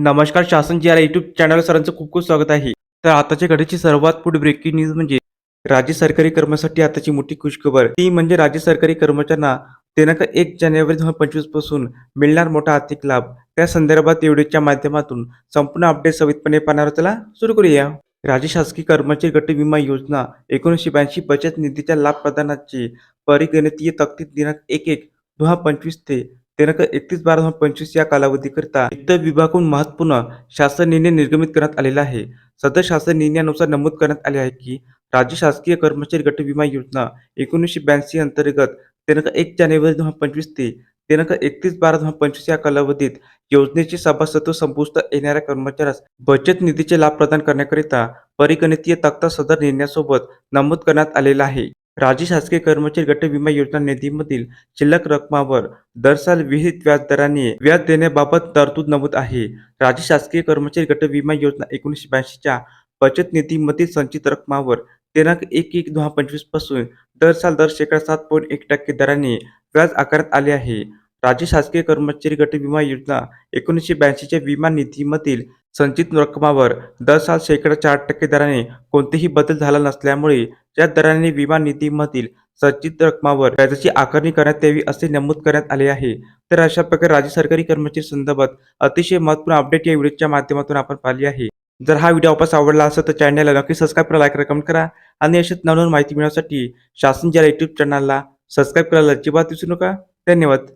नमस्कार शासन जी R YouTube channel सरांचं खूप खूप स्वागत आहे. तर आताच्या घडीची सर्वात पुढे ब्रेकिंग न्यूज म्हणजे राज्य सरकारी कर्मचाऱ्यांसाठी आताची मोठी खुशखबर. ती म्हणजे राज्य सरकारी कर्मचाऱ्यांना दिनांक एक जानेवारी दोन हजार पंचवीसपासून मिळणार मोठा आर्थिक लाभ. त्या संदर्भात व्हिडिओच्या माध्यमातून संपूर्ण अपडेट सवितपणे पाहणार त्याला सुरू करूया. राज्य शासकीय कर्मचारी गट विमा योजना एकोणीसशे ब्याऐंशी बचत निधीच्या लाभ प्रदानाची परिगणितीय तक्तीत दिनांक एक एक दोन हजार पंचवीस ते दिनांक एकतीस बारा दोन पंचवीस या कालावधीकरिता वित्त विभागून महत्त्वपूर्ण शासन निर्णय निर्गमित करण्यात आलेला आहे. सदर शासन निर्णयानुसार नमूद करण्यात आले आहे की राज्य शासकीय कर्मचारी गट विमा योजना एकोणीसशे ब्याऐंशी अंतर्गत दिनांक एक जानेवारी दोन हजार पंचवीस ते दिनांक एकतीस बारा दोन हजार पंचवीस या कालावधीत योजनेचे सभासत्व संपुष्टात येणाऱ्या कर्मचाऱ्यास बचत निधीचे लाभ प्रदान करण्याकरिता परिगणितीय तक्ता सदर निर्णयासोबत नमूद करण्यात आलेला आहे. राज्य शासकीय कर्मचारी गट विमा योजना निधीमधील शिल्लक रकमावर दर साल विहित व्याज दराने व्याज देण्याबाबत तरतूद नमूद आहे. राज्य शासकीय कर्मचारी गट विमा योजना एकोणीसशे ब्याऐंशीच्या बचत निधीमधील संचित रकमावर दिनांक एक एक दोन हजार पंचवीसपासून दर साल दर शेकडा सात पॉईंट एक टक्के दराने व्याज आकारण्यात आले आहे. राज्य शासकीय कर्मचारी गट विमा योजना एकोणीसशे ब्याऐंशीच्या विमा निधीमधील संचित रकमावर दर साल शेकडा चार टक्के दराने कोणतेही बदल झाला नसल्यामुळे त्या दराने विमा निधीमधील संचित रकमावर व्याजाची आकारणी करण्यात यावी असे नमूद करण्यात आले आहे. तर अशा प्रकारे राज्य सरकारी कर्मचारी संदर्भात अतिशय महत्त्वपूर्ण अपडेट या व्हिडिओच्या माध्यमातून आपण पाहिली आहे. जर हा व्हिडिओ वापस आवडला असेल तर चॅनलला नक्की सबस्क्राईब करा लाईक करा कमेंट करा आणि अशाच नवनवीन माहिती मिळवण्यासाठी शासन ज्या यूट्यूब चॅनलला सबस्क्राईब करायला अजिबात विसरू नका. धन्यवाद.